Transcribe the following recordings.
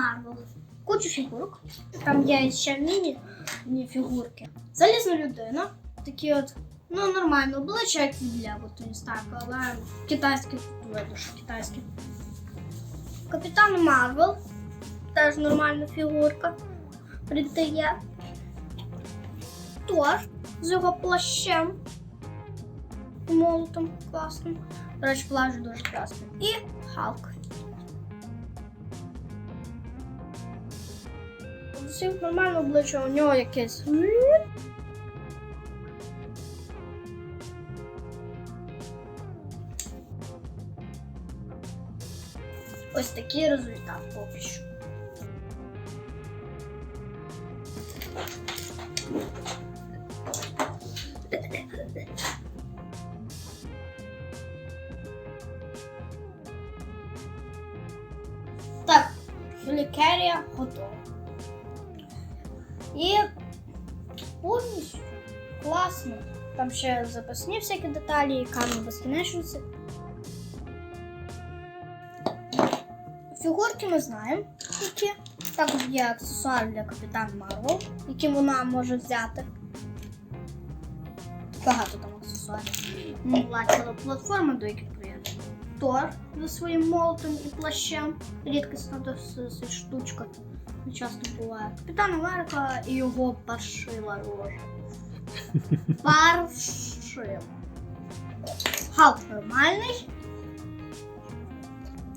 Марвел. Кучу фігурок. Там є ще міні, міні фігурки. Залізна людина. Такі от, ну нормально, обличчя, як від Лего, то не Старка, але китайські тут видно, що китайські. Капітан Марвел. Теж нормальна фігурка. Принти є. Тор з його плащем. Молотом класним. До речі, плащ дуже класний. І Халк. Всіх нормально обличчя, у нього якесь. Ось такий результат поки що. Так, філікерія готова. І повністю класно. Там ще запасні всякі деталі, і камні безкінечності. Фігурки ми знаємо, які також є аксесуар для капітана Марвел, які вона може взяти. Багато там аксесуарів. Була платформа, до яких приєднана. Тор зі своїм молотом і плащем. Рідкісна досить штучка. Часто буває. Капітан Америка і його паршива рожа. Паршива. Халк нормальний.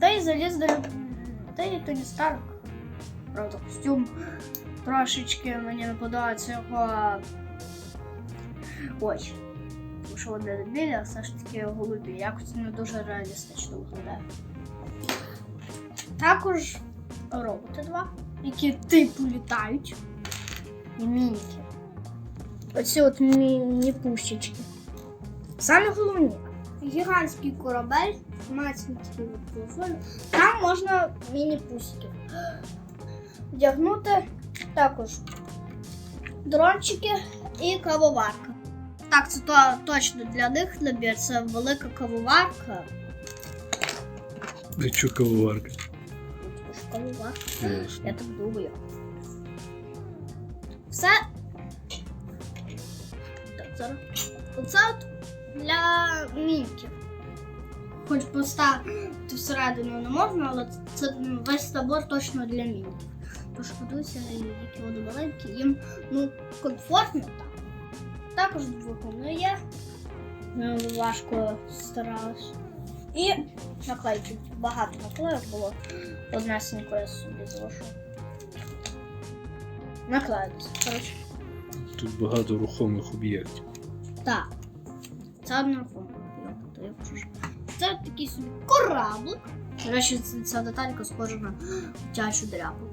Та й заліз до Та й Тоні Старк. Правда, костюм трошечки мені не подобається його. Ой. Що для дебіля все ж таки голубі. Якось не дуже реалістично виглядає. Також роботи два, які типу літають. І мініки. Оці от міні-пущечки. Саме головне, гігантський корабель, мацний такий телефон. Там можна міні-пусиків вдягнути також дрончики і кавоварка. Так, це то, точно для них набір. Це велика кавоварка. Чо кавоварка? Що Я так думаю. Все. Так, зараз. Оце от для мінків. Хоч поставити всередину не можна, але це весь табор точно для мінків. Пошкодуйся, які вони маленькі, їм ну, комфортно так. Також двохомно є. Ну, важко старалась. І наклейки. Багато наклейок було. Одна Однесенько я собі залишу. Наклеїться. Коротше. Тут багато рухомих об'єктів. Так. Це одна форма. Це такий собі кораблик. До речі, ця- ця деталька схожа на дитячу дряпу.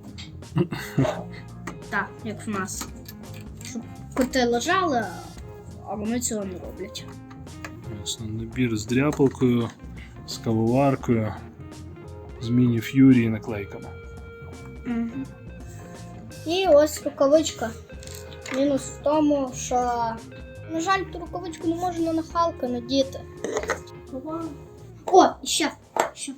так, як в нас. Щоб коти лежали, а вони цього не роблять. Ясно. Набір з дряпалкою, з кавоваркою, з міні-ф'юрі і наклейками. Угу. І ось рукавичка. Мінус в тому, що, на жаль, ту рукавичку не можна на Халка надіти. О, ще, ще.